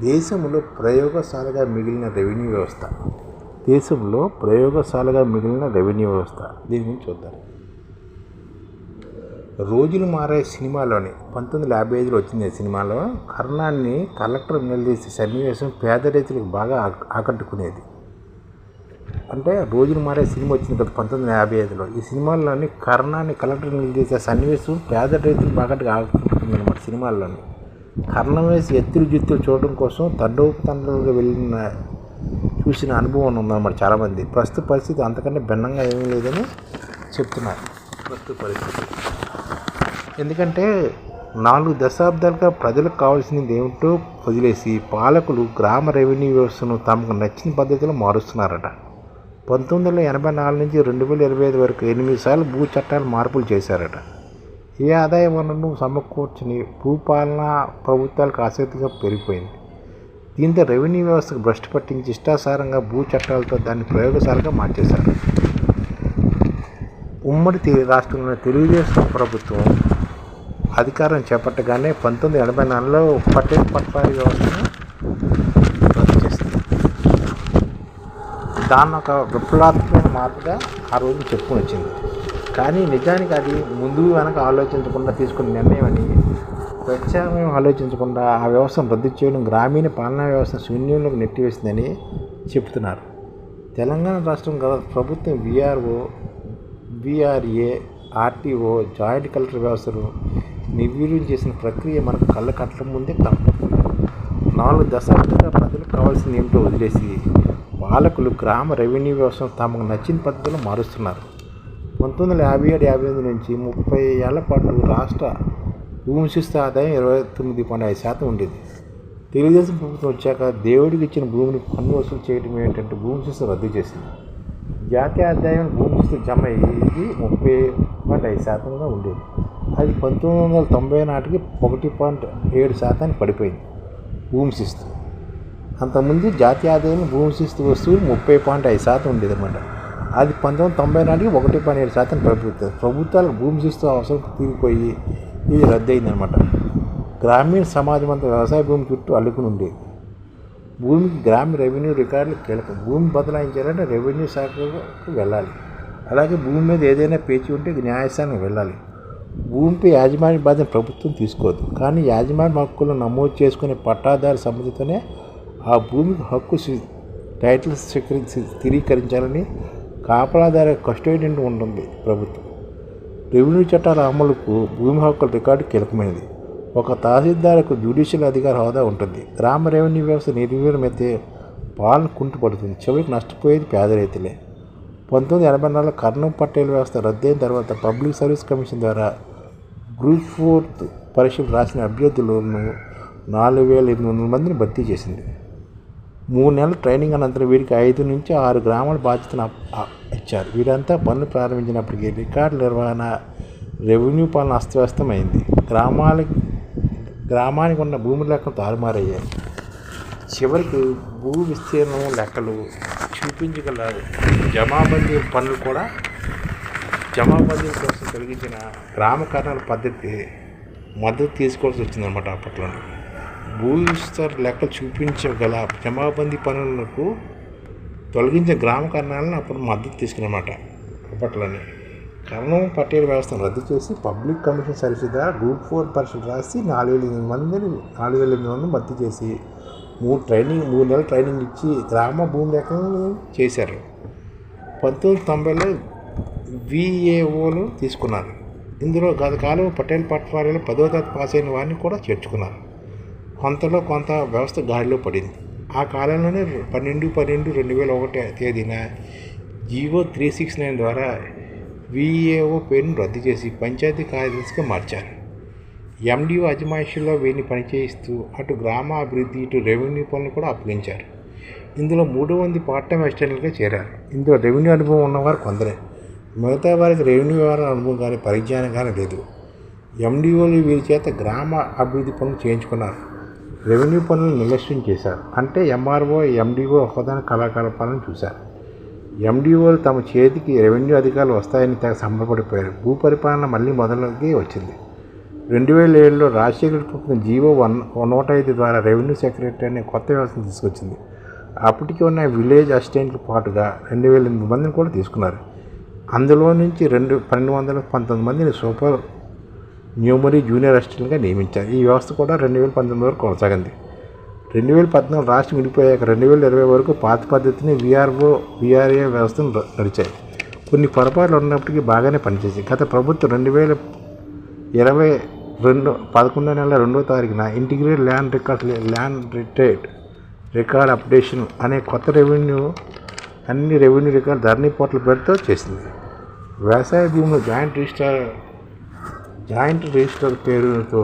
దేశంలో ప్రయోగశాలగా మిగిలిన రెవెన్యూ వ్యవస్థ. దేశంలో ప్రయోగశాలగా మిగిలిన రెవెన్యూ వ్యవస్థ. దీని గురించి చూద్దాం. రోజులు మారే సినిమాలోని. పంతొమ్మిది వందల యాభై ఐదులో వచ్చింది ఈ సినిమాలో. కర్ణాన్ని కలెక్టర్ నిలదీసే సన్నివేశం పేద రైతులకు బాగా ఆక- ఆకట్టుకునేది. అంటే రోజులు మారే సినిమా వచ్చింది కదా పంతొమ్మిది వందల యాభై ఐదులో. ఈ సినిమాల్లోని కర్ణాన్ని కలెక్టర్ నిలదీసే సన్నివేశం పేద రైతులు బాగా ఆకట్టుకుంది అనమాట సినిమాల్లోని. కర్ణం వేసి ఎత్తులు జిత్తులు చూడడం కోసం తండోపు తండ్రులుగా వెళ్ళిన చూసిన అనుభవం ఉందన్నమాట చాలామంది. ప్రస్తుత పరిస్థితి అంతకంటే భిన్నంగా ఏమీ లేదని చెప్తున్నారు. ప్రస్తుత పరిస్థితి. ఎందుకంటే నాలుగు దశాబ్దాలుగా ప్రజలకు కావాల్సింది ఏమిటో వదిలేసి పాలకులు గ్రామ రెవెన్యూ వ్యవస్థను తమకు నచ్చిన పద్ధతిలో మారుస్తున్నారట. పంతొమ్మిది వందల ఎనభై నాలుగు నుంచి రెండు వేల ఇరవై ఐదు వరకు ఎనిమిది సార్లు భూ చట్టాలు మార్పులు చేశారట. ఏ ఆదాయ వనరును సమకూర్చని భూపాలన ప్రభుత్వాలకు ఆసక్తిగా పెరిగిపోయింది. దీంతో రెవెన్యూ వ్యవస్థకు భ్రష్టు పట్టించి ఇష్టాసారంగా భూ చట్టాలతో దాన్ని ప్రయోగశాలగా మార్చేశారు. ఉమ్మడి రాష్ట్రంలో తెలుగుదేశం ప్రభుత్వం అధికారం చేపట్టగానే పంతొమ్మిది ఎనభై నాలుగులో పటేల్ పట్వారీ వ్యవస్థను రద్దు చేసింది. దాన్ని ఒక విప్లవాత్మక మార్పుగా ఆ రోజు చెప్పుకొని వచ్చింది కానీ నిజానికి అది ముందు వెనక ఆలోచించకుండా తీసుకున్న నిర్ణయం అని ప్రత్యామ్నాయం ఆలోచించకుండా ఆ వ్యవస్థను రద్దు చేయడం గ్రామీణ పాలనా వ్యవస్థ శూన్యంలోకి నెట్టివేసిందని చెప్తున్నారు. తెలంగాణ రాష్ట్రం గత ప్రభుత్వం VRO VRA RTO joint collector వ్యవస్థను నిర్వీర్యం చేసిన ప్రక్రియ మనకు కళ్ళ కట్టడం ముందే కనపడుతుంది నాలుగు దశాబ్దాలుగా ప్రజలకు కావాల్సింది ఏమిటో వదిలేసి పాలకులు గ్రామ రెవెన్యూ వ్యవస్థను తమకు నచ్చిన పద్ధతిలో మారుస్తున్నారు. పంతొమ్మిది వందల యాభై ఏడు యాభై ఎనిమిది నుంచి ముప్పై ఏళ్ళ పాటు రాష్ట్ర భూమిశిస్తు ఆదాయం ఇరవై తొమ్మిది పాయింట్ ఐదు శాతం ఉండేది. తెలుగుదేశం ప్రభుత్వం వచ్చాక దేవుడికి ఇచ్చిన భూమిని పన్ను వసూలు చేయడం ఏంటంటే భూమిశిస్తు రద్దు చేసింది. జాతీయ ఆదాయం భూమిశిస్తు జమ అయ్యేది ముప్పై పాయింట్ ఐదు శాతంగా ఉండేది. అది పంతొమ్మిది వందల తొంభై నాటికి ఒకటి పాయింట్ ఏడు శాతానికి పడిపోయింది భూమిశిస్తు. అంతకుముందు జాతీయ ఆదాయం భూమిశిస్తు వస్తువులు ముప్పై పాయింట్ ఐదు శాతం ఉండేది అనమాట అది పంతొమ్మిది తొంభై నాటికి ఒకటి పాయింట్ ఏడు శాతం ప్రభుత్వం. ప్రభుత్వాలకు భూమి శిస్తు అవసరం తీరిపోయి ఇది రద్దయిందనమాట గ్రామీణ సమాజం అంతా వ్యవసాయ భూమి చుట్టూ అల్లుకుని ఉండేది. భూమికి గ్రామ రెవెన్యూ రికార్డులు కీలకం. భూమి బదలాయించాలంటే రెవెన్యూ శాఖకు వెళ్ళాలి. అలాగే భూమి మీద ఏదైనా పేచి ఉంటే న్యాయస్థానం వెళ్ళాలి. భూమిపై యాజమాన్య బాధ్యత ప్రభుత్వం తీసుకోదు. కానీ యాజమాన్య హక్కులను నమోదు చేసుకునే పట్టాదారు సమ్మతితోనే ఆ భూమికి హక్కు సి- టైటిల్ స్వీకరించి స్థిరీకరించాలని కాపలాదారు కస్టోడియన్ ఉంటుంది ప్రభుత్వం. రెవెన్యూ చట్టాల అమలుకు భూమి హక్కుల రికార్డు కీలకమైనది. ఒక తహసీల్దార్కు జ్యుడిషియల్ అధికార హోదా ఉంటుంది. గ్రామ రెవెన్యూ వ్యవస్థ నిర్వీర్యమైతే పాలన కుంటుపడుతుంది. చివరికి నష్టపోయేది పేద రైతులే. పంతొమ్మిది ఎనభై నాలుగులో కర్ణం పట్టేల వ్యవస్థ రద్దయిన తర్వాత పబ్లిక్ సర్వీస్ కమిషన్ ద్వారా గ్రూప్ ఫోర్త్ పరీక్షలు రాసిన అభ్యర్థులను నాలుగు వేల ఎనిమిది వందల మందిని భర్తీ చేసింది. మూడు నెలల ట్రైనింగ్ అనంతరం వీరికి ఐదు నుంచి ఆరు గ్రామాల బాధ్యతను ఇచ్చారు. వీరంతా పనులు ప్రారంభించినప్పటికీ రికార్డు నిర్వహణ రెవెన్యూ పాలన అస్తవ్యస్తమైంది. గ్రామాలకి గ్రామానికి ఉన్న భూమి లెక్కలు తారుమారయ్యాయి. చివరికి భూ విస్తీర్ణం లెక్కలు చూపించగల జమాబందీ పనులు కూడా జమాబందీ కోసం కలిగించిన గ్రామ కర్ణాల పద్ధతి మద్దతు తీసుకోవాల్సి వచ్చిందనమాట అప్పట్లో భూ లెక్కలు చూపించగల జమాబందీ పనులకు తొలగించే గ్రామ కర్ణాలను అప్పుడు మద్దతు తీసుకున్నమాట అప్పట్లోనే. కరణం పట్టేల వ్యవస్థను రద్దు చేసి public commission service group four పరీక్షలు రాసి నాలుగు వేల ఎనిమిది మందిని నాలుగు వేల ఎనిమిది మందిని భర్తీ చేసి మూడు ట్రైనింగ్ మూడు నెలలు ట్రైనింగ్ ఇచ్చి గ్రామ భూమి లెక్కలను చేశారు. పంతొమ్మిది తొంభైలో విఏఓలు తీసుకున్నారు. ఇందులో గత కాలం పటేల్ పట్వారీలో పదో తరగతి పాస్ అయిన వారిని కూడా చేర్చుకున్నారు. కొంతలో కొంత వ్యవస్థ గాడిలో పడింది. ఆ కాలంలోనే పన్నెండు పన్నెండు రెండు వేల ఒకటి తేదీన జీవో త్రీ సిక్స్ నైన్ ద్వారా విఏఓ పేరును రద్దు చేసి పంచాయతీ కార్యదర్శిగా మార్చారు. ఎండిఓ అజమాయిషీలో వీరిని పనిచేయిస్తూ అటు గ్రామ అభివృద్ధి ఇటు రెవెన్యూ పనులు కూడా అప్పగించారు. ఇందులో మూడు మంది పార్ట్ టైం అసిస్టెంట్లుగా చేరారు. ఇందులో రెవెన్యూ అనుభవం ఉన్నవారు కొందరే. మిగతా వారికి రెవెన్యూ వ్యవహార అనుభవం కానీ పరిజ్ఞానం కానీ లేదు. ఎండిఓలు వీరి చేత గ్రామ అభివృద్ధి పనులు చేయించుకున్నారు. రెవెన్యూ పనులను నిర్లక్ష్యం చేశారు. అంటే ఎంఆర్ఓ ఎండిఓ హోదాను కళాకలాపాలను చూశారు. ఎండిఓలు తమ చేతికి రెవెన్యూ అధికారులు వస్తాయని తెగ సంబరపడిపోయారు. భూ పరిపాలన మళ్ళీ మొదలకి వచ్చింది. రెండు వేల ఏడులో రాజశేఖర్ పుట్టిన జీవో వన్ నూట ఐదు ద్వారా రెవెన్యూ సెక్రటరీ అనే కొత్త వ్యవస్థను తీసుకొచ్చింది. అప్పటికి ఉన్న విలేజ్ అసిస్టెంట్లు పాటుగా రెండు వేల ఎనిమిది మందిని కూడా తీసుకున్నారు. అందులో నుంచి రెండు పన్నెండు వందల పంతొమ్మిది మందిని సూపర్ న్యూమరీ జూనియర్ అసిస్టెంట్గా నియమించారు. ఈ వ్యవస్థ కూడా రెండు వేల పంతొమ్మిది వరకు కొనసాగింది. రెండు వేల పద్నాలుగు రాష్ట్రం విడిపోయాక రెండు వేల ఇరవై వరకు పాత పద్ధతిని విఆర్ఓ విఆర్ఏ వ్యవస్థను నడిచాయి. కొన్ని పొరపాట్లు ఉన్నప్పటికీ బాగానే పనిచేసాయి గత ప్రభుత్వం రెండు వేల ఇరవై రెండు పదకొండో నెల రెండో తారీఖున integrate land record land retired record updation అనే కొత్త రెవెన్యూ అన్ని రెవెన్యూ రికార్డు ధరణి పోర్టల్ పేరుతో చేసింది. వ్యవసాయ భూములు జాయింట్ రిజిస్టర్ జాయింట్ రిజిస్టర్ పేరుతో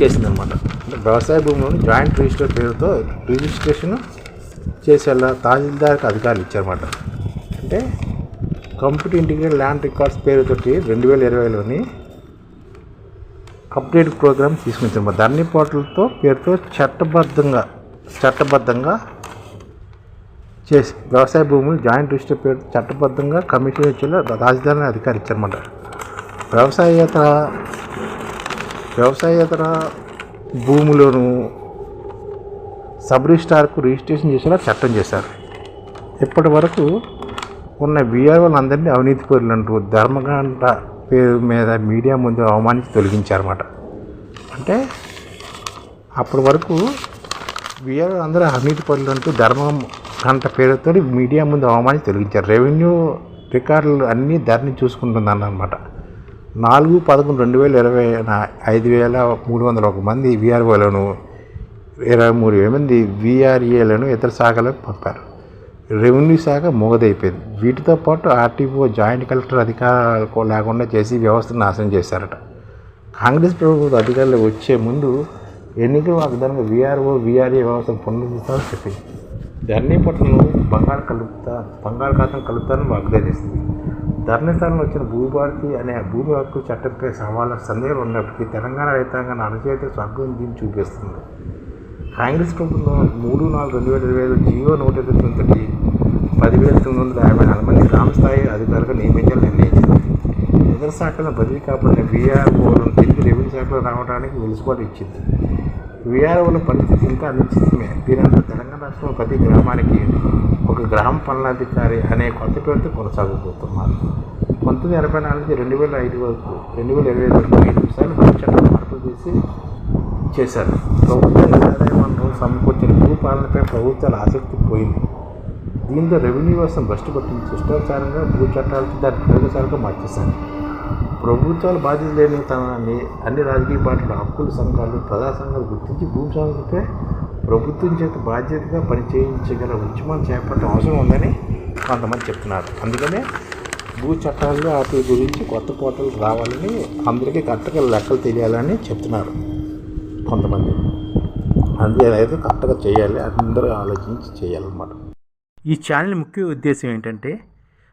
చేసిందనమాట అంటే వ్యవసాయ భూములను జాయింట్ రిజిస్టర్ పేరుతో రిజిస్ట్రేషన్ చేసేలా తహసీల్దార్కి అధికారులు ఇచ్చారన్నమాట. అంటే కంప్యూటర్ ఇంటిగ్రేట్ ల్యాండ్ రికార్డ్స్ పేరుతోటి రెండు వేల ఇరవైలోని అప్డేట్ ప్రోగ్రామ్ తీసుకొచ్చారు ధరణి పోర్టల్తో పేరుతో చట్టబద్ధంగా చట్టబద్ధంగా చేసి వ్యవసాయ భూములు జాయింట్ రిజిస్టర్ పేరు చట్టబద్ధంగా కమిషన్ ఇచ్చేలా రాజధాని అధికారి ఇచ్చారన్నమాట వ్యవసాయేతర వ్యవసాయేతర భూములను సబ్ రిజిస్టార్కు రిజిస్ట్రేషన్ చేసేలా చట్టం చేశారు. ఇప్పటి వరకు ఉన్న విఆర్ఓలు అందరినీ అవినీతి పేర్లు అంటూ ధర్మగంట పేరు మీద మీడియా ముందు అవమానించి తొలగించారన్నమాట. అంటే అప్పటి వరకు వీఆర్ఓ అందరూ అవినీతి పనులు అంటూ ధర్మం గంట పేరుతో మీడియా ముందు అవమానించి తొలగించారు రెవెన్యూ రికార్డులు అన్నీ ధరని చూసుకుంటుందన్నమాట నాలుగు పదకొండు రెండు వేల ఇరవై ఐదు వేల మూడు వందల ఒక మంది విఆర్ఓలను ఇరవై మూడు వేల మంది విఆర్ఏలను ఇతర శాఖలకు పంపారు. రెవెన్యూ శాఖ మూగదైపోయింది. వీటితో పాటు ఆర్టీఓ జాయింట్ కలెక్టర్ అధికారాలు లేకుండా చేసి వ్యవస్థను నాశనం చేశారట. కాంగ్రెస్ ప్రభుత్వ అధికారులు వచ్చే ముందు ఎన్నికలు వాగ్దానంగా వీఆర్ఓ వీఆర్ఏ వ్యవస్థను పునరుద్ధరించాలని చెప్పింది ధరణి పట్టణంలో బంగారు కలుపుతా బంగాళాఖాతం కలుపుతానని వాగ్దానం చేసింది. ధరణి స్థానంలో వచ్చిన భూభారతి అనే భూమి హక్కు చట్టంపై సవాళ్ళ సందేహాలు ఉన్నప్పటికీ తెలంగాణ రైతాంగాన్ని అణచేత స్వర్గం దీన్ని చూపిస్తుంది. కాంగ్రెస్ ప్రభుత్వం మూడు నాలుగు రెండు వేల ఇరవై ఐదు జియో నూట ఇరవై తోటి పదివేల తొమ్మిది వందల యాభై నాలుగు మంది గ్రామ స్థాయి అధికారులుగా నియమించాలని నిర్ణయించింది. ఇతర శాఖలను బదిలీ కాపాడిన వీఆర్ఓలను తిరిగి రెవెన్యూ శాఖలో రావడానికి వెలుసుబాటు ఇచ్చింది. విఆర్ఓల పరిస్థితి ఇంకా అనిశ్చితమే దీనంతా తెలంగాణ రాష్ట్రంలో ప్రతి గ్రామానికి ఒక గ్రామ పనులాధికారి అనే కొత్త పేరుతో కొనసాగబోతున్నారు. పంతొమ్మిది ఎనభై నాలుగు రెండు వేల ఐదు వరకు రెండు వేల ఇరవై వరకు ఐదు నిమిషాలు భూ చట్టం మార్పులు చేసి చేశారు. ప్రభుత్వం ఆదాయ వనరులు సమకూర్చిన భూపాలనపై ప్రభుత్వాల ఆసక్తి పోయింది. దీంతో రెవెన్యూ వ్యవస్థను భ్రష్టు పట్టించి శిష్టాచారంగా భూ చట్టాలతో దాని ప్రయోగశాలకు మార్చేశారు. ప్రభుత్వాలు బాధ్యత లేని తనని అన్ని రాజకీయ పార్టీలు హక్కుల సంఘాలు ప్రజా సంఘాలు గుర్తించి భూమి సమస్యపై ప్రభుత్వం చేత బాధ్యతగా పనిచేయించగల ఉద్యమం చేపట్టడం అవసరం ఉందని కొంతమంది చెప్తున్నారు. అందుకనే భూ చట్టాలు వాటి గురించి కొత్త పోటలు రావాలని అందరికీ కరెక్ట్గా లెక్కలు తెలియాలని చెప్తున్నారు కొంతమంది. అందుకే అయితే కరెక్ట్గా చేయాలి అందరూ ఆలోచించి చేయాలన్నమాట. ఈ ఛానల్ ముఖ్య ఉద్దేశం ఏంటంటే